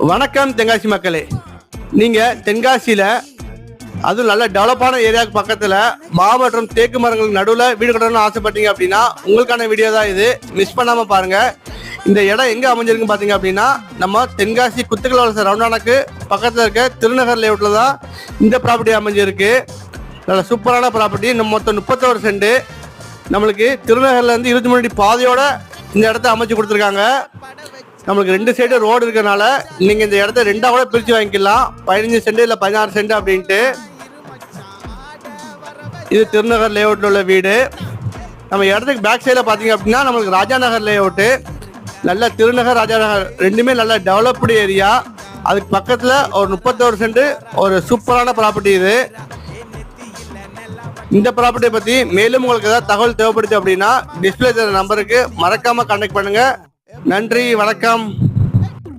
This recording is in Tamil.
வணக்கம் தென்காசி மக்களே. நீங்க தென்காசியில அதுவும் நல்ல டெவலப்பான ஏரியாவுக்கு பக்கத்துல மாவட்டம் தேக்கு மரங்களுக்கு நடுவில் வீடு கட்டணும்னு ஆசைப்பட்டீங்க அப்படின்னா உங்களுக்கான வீடியோ தான் இது. மிஸ் பண்ணாம பாருங்க. இந்த இடம் எங்க அமைஞ்சிருக்கு பாத்தீங்க அப்படின்னா நம்ம தென்காசி குத்துக்கள் வளர்ச்சி ரவுண்டானுக்கு பக்கத்துல இருக்க திருநகர் லேவுட்ல தான் இந்த ப்ராப்பர்ட்டி அமைஞ்சிருக்கு. நல்ல சூப்பரான ப்ராப்பர்ட்டி நம்ம மொத்தம் முப்பத்தோரு சென்ட். நம்மளுக்கு திருநகர்ல இருந்து இருபத்தி மூணு அடி பாதையோட இந்த இடத்த அமைச்சு கொடுத்துருக்காங்க. நம்மளுக்கு ரெண்டு சைடு ரோடு இருக்கிறனால நீங்க இந்த இடத்த ரெண்டா கூட பிரிச்சு வாங்கிக்கலாம். பதினஞ்சு சென்ட் இல்ல பதினாறு சென்ட் அப்படின்ட்டு. இது திருநகர் லேஅவுட்ல உள்ள வீடு. நம்ம இடத்துக்கு பேக் சைடில் பார்த்தீங்க அப்படின்னா நம்மளுக்கு ராஜா நகர் லேஅவுட்டு நல்ல திருநகர் ராஜா நகர் ரெண்டுமே நல்ல டெவலப்டு ஏரியா அதுக்கு பக்கத்தில் ஒரு முப்பத்தோரு சென்ட் ஒரு சூப்பரான ப்ராப்பர்ட்டி இது. இந்த ப்ராப்பர்ட்டியை பற்றி மேலும் உங்களுக்கு ஏதாவது தகவல் தேவைப்படுது அப்படின்னா டிஸ்பிளே நம்பருக்கு மறக்காம கண்டெக்ட் பண்ணுங்க. நன்றி வணக்கம்.